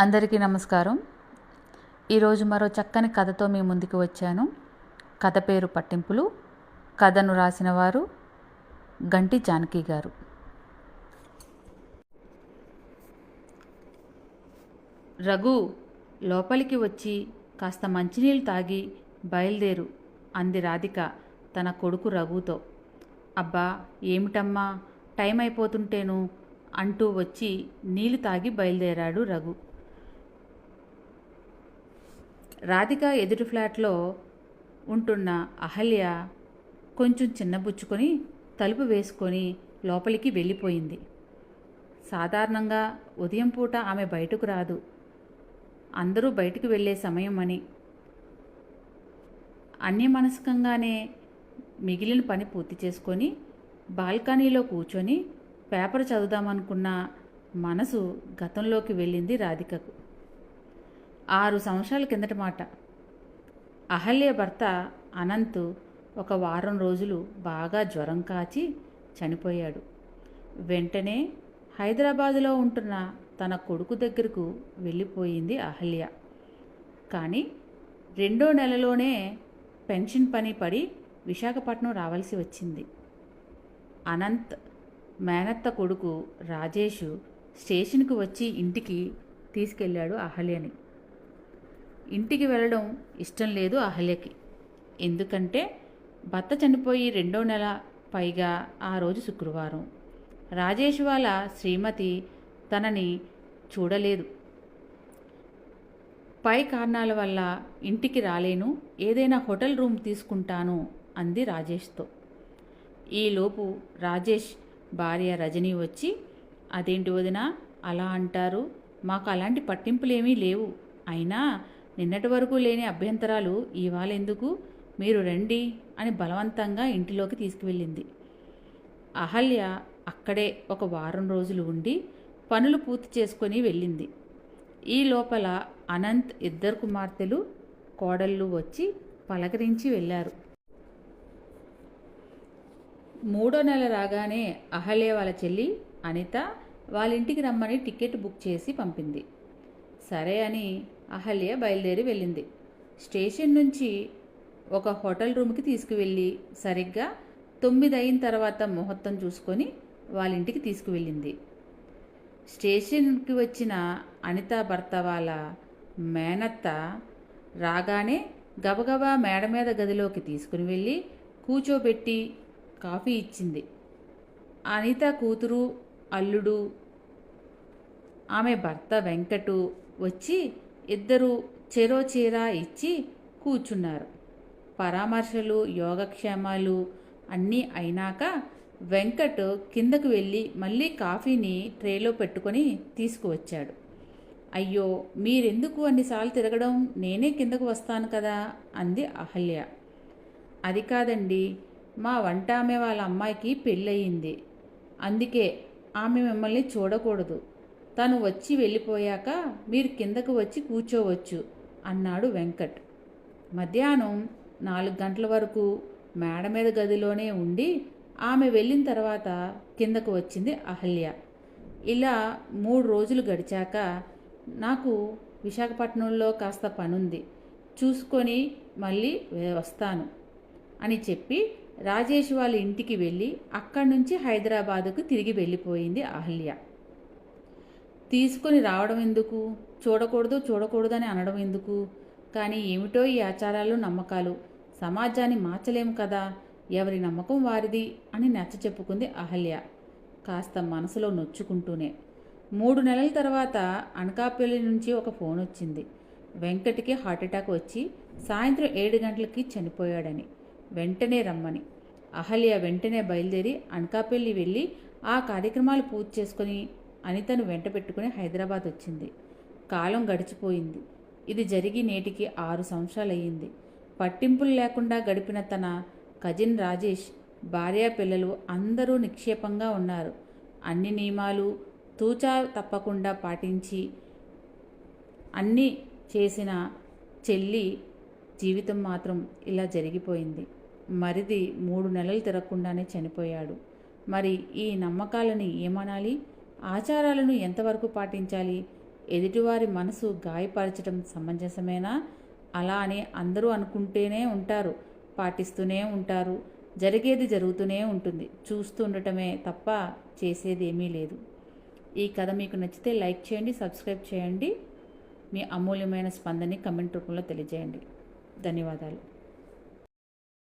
అందరికీ నమస్కారం. ఈరోజు మరో చక్కని కథతో మీ ముందుకు వచ్చాను. కథ పేరు పట్టింపులు. కథను రాసిన వారు గంటి జానకి గారు. రఘు లోపలికి వచ్చి కాస్త మంచినీళ్ళు తాగి బయలుదేరు అంది రాధిక తన కొడుకు రఘుతో. అబ్బా ఏమిటమ్మా? టైం అయిపోతుంటేను అంటూ వచ్చి నీళ్ళు తాగి బయలుదేరాడు రఘు. రాధిక ఎదుటి ఫ్లాట్లో ఉంటున్న అహల్య కొంచెం చిన్నబుచ్చుకొని తలుపు వేసుకొని లోపలికి వెళ్ళిపోయింది. సాధారణంగా ఉదయం పూట ఆమె బయటకు రాదు. అందరూ బయటకు వెళ్ళే సమయం అని అన్యమనస్కంగానే మిగిలిన పని పూర్తి చేసుకొని బాల్కనీలో కూర్చొని పేపర్ చదువుదామనుకున్న మనసు గతంలోకి వెళ్ళింది రాధికకు. ఆరు సంవత్సరాల కిందట మాట. అహల్య భర్త అనంత్ ఒక వారం రోజులు బాగా జ్వరం కాచి చనిపోయాడు. వెంటనే హైదరాబాదులో ఉంటున్న తన కొడుకు దగ్గరకు వెళ్ళిపోయింది అహల్య. కానీ రెండో నెలలోనే పెన్షన్ పని పడి విశాఖపట్నం రావాల్సి వచ్చింది. అనంత్ మేనత్త కొడుకు రాజేష్ స్టేషన్కు వచ్చి ఇంటికి తీసుకెళ్ళాడు అహల్యని. ఇంటికి వెళ్ళడం ఇష్టం లేదు అహల్యకి. ఎందుకంటే భర్త చనిపోయి రెండో నెల పైగా ఆ రోజు శుక్రవారం. రాజేష్ వాళ్ళ శ్రీమతి తనని చూడలేదు. పై కారణాల వల్ల ఇంటికి రాలేను ఏదైనా హోటల్ రూమ్ తీసుకుంటాను అంది రాజేష్తో. ఈలోపు రాజేష్ భార్య రజనీ వచ్చి అదేంటి వదిన అలా అంటారు? మాకు అలాంటి పట్టింపులేమీ లేవు. అయినా నిన్నటి వరకు లేని అభ్యంతరాలు ఇవాళ ఎందుకు? మీరు రండి అని బలవంతంగా ఇంటిలోకి తీసుకువెళ్ళింది. అహల్య అక్కడే ఒక వారం రోజులు ఉండి పనులు పూర్తి చేసుకొని వెళ్ళింది. ఈ లోపల అనంత్ ఇద్దరు కుమార్తెలు కోడళ్ళు వచ్చి పలకరించి వెళ్ళారు. మూడో నెల రాగానే అహల్య వాళ్ళ చెల్లి అనిత వాళ్ళ ఇంటికి రమ్మని టికెట్ బుక్ చేసి పంపింది. సరే అని అహల్య బయలుదేరి వెళ్ళింది. స్టేషన్ నుంచి ఒక హోటల్ రూమ్కి తీసుకువెళ్ళి సరిగ్గా తొమ్మిది అయిన తర్వాత ముహూర్తం చూసుకొని వాళ్ళ ఇంటికి తీసుకువెళ్ళింది. స్టేషన్కి వచ్చిన అనిత భర్త వాళ్ళ మేనత్త రాగానే గబగబా మేడ మీద గదిలోకి తీసుకుని వెళ్ళి కూచోబెట్టి కాఫీ ఇచ్చింది. అనిత కూతురు అల్లుడు ఆమె భర్త వెంకటు వచ్చి ఇద్దరు చెరోచీర ఇచ్చి కూర్చున్నారు. పరామర్శలు యోగక్షేమాలు అన్నీ అయినాక వెంకట్ కిందకు వెళ్ళి మళ్ళీ కాఫీని ట్రేలో పెట్టుకొని తీసుకువచ్చాడు. అయ్యో మీరెందుకు అన్నిసార్లు తిరగడం? నేనే కిందకు వస్తాను కదా? అంది అహల్య. అది కాదండి మా వంట ఆమె వాళ్ళ అమ్మాయికి పెళ్ళయింది. అందుకే ఆమె మిమ్మల్ని చూడకూడదు. తను వచ్చి వెళ్ళిపోయాక మీరు కిందకు వచ్చి కూర్చోవచ్చు అన్నాడు వెంకట్. మధ్యాహ్నం నాలుగు గంటల వరకు మేడ మీద గదిలోనే ఉండి ఆమె వెళ్ళిన తర్వాత కిందకు వచ్చింది అహల్య. ఇలా మూడు రోజులు గడిచాక నాకు విశాఖపట్నంలో కాస్త పనుంది. చూసుకొని మళ్ళీ వస్తాను అని చెప్పి రాజేష్ వాళ్ళ ఇంటికి వెళ్ళి అక్కడి నుంచి హైదరాబాదుకు తిరిగి వెళ్ళిపోయింది అహల్య. తీసుకొని రావడం ఎందుకు? చూడకూడదు చూడకూడదని అనడం ఎందుకు? కానీ ఏమిటో ఈ ఆచారాలు నమ్మకాలు. సమాజాన్ని మార్చలేము కదా? ఎవరి నమ్మకం వారిది అని నచ్చ చెప్పుకుంది అహల్య. కాస్త మనసులో నొచ్చుకుంటూనే. మూడు నెలల తర్వాత అనకాపల్లి నుంచి ఒక ఫోన్ వచ్చింది. వెంకట్కి హార్ట్అటాక్ వచ్చి సాయంత్రం ఏడు గంటలకి చనిపోయాడని. వెంటనే రమ్మని. అహల్య వెంటనే బయలుదేరి అనకాపల్లి వెళ్ళి ఆ కార్యక్రమాలు పూర్తి చేసుకుని అనితను వెంట పెట్టుకుని హైదరాబాద్ వచ్చింది. కాలం గడిచిపోయింది. ఇది జరిగి నేటికి ఆరు సంవత్సరాలయ్యింది. పట్టింపులు లేకుండా గడిపిన తన కజిన్ రాజేష్ భార్య పిల్లలు అందరూ నిక్షేపంగా ఉన్నారు. అన్ని నియమాలు తూచా తప్పకుండా పాటించి అన్నీ చేసిన చెల్లి జీవితం మాత్రం ఇలా జరిగిపోయింది. మరిది మూడు నెలలు తిరగకుండానే చనిపోయాడు. మరి ఈ నమ్మకాలని ఏమనాలి? ఆచారాలను ఎంతవరకు పాటించాలి? ఎదుటివారి మనసు గాయపరచడం సమంజసమేనా? అలా అని అందరూ అనుకుంటూనే ఉంటారు పాటిస్తూనే ఉంటారు జరిగేది జరుగుతూనే ఉంటుంది. చూస్తూ ఉండటమే తప్ప చేసేది ఏమీ లేదు. ఈ కథ మీకు నచ్చితే లైక్ చేయండి సబ్స్క్రైబ్ చేయండి. మీ అమూల్యమైన స్పందని కమెంట్ రూపంలో తెలియజేయండి. ధన్యవాదాలు.